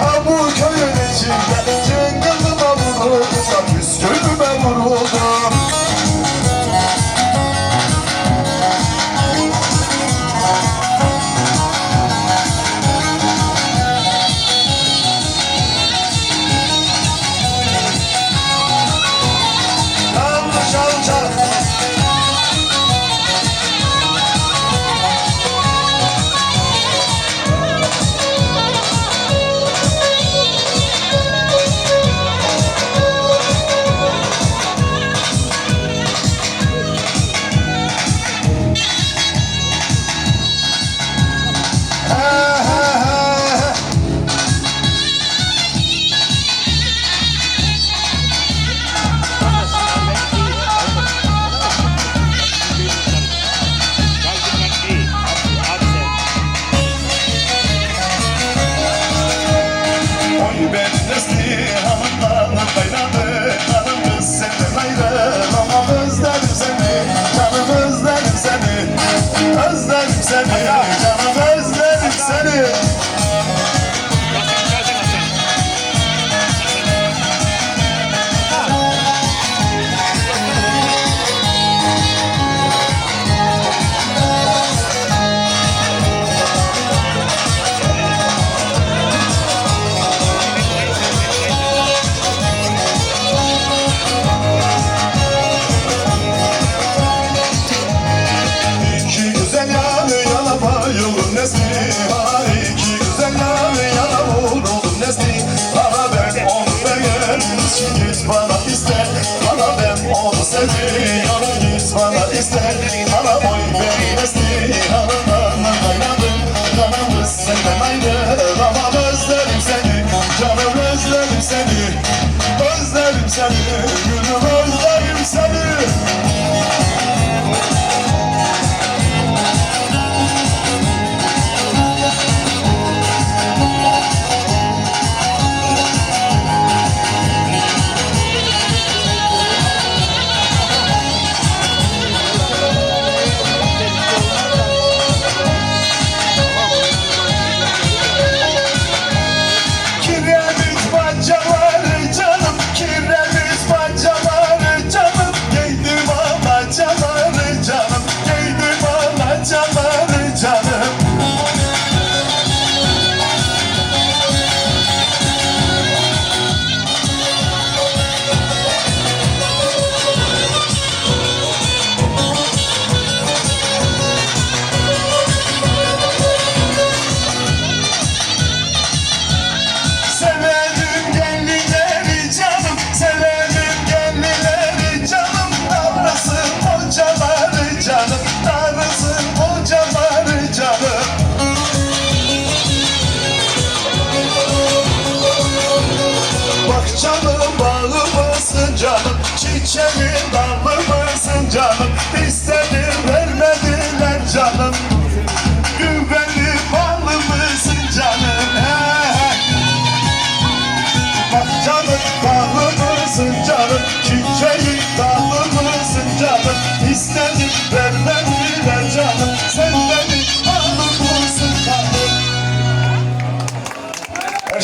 I'm more kind of özledim seni. Canım özledim seni. Yes. Canım bağlı basın canım? Çiçeğim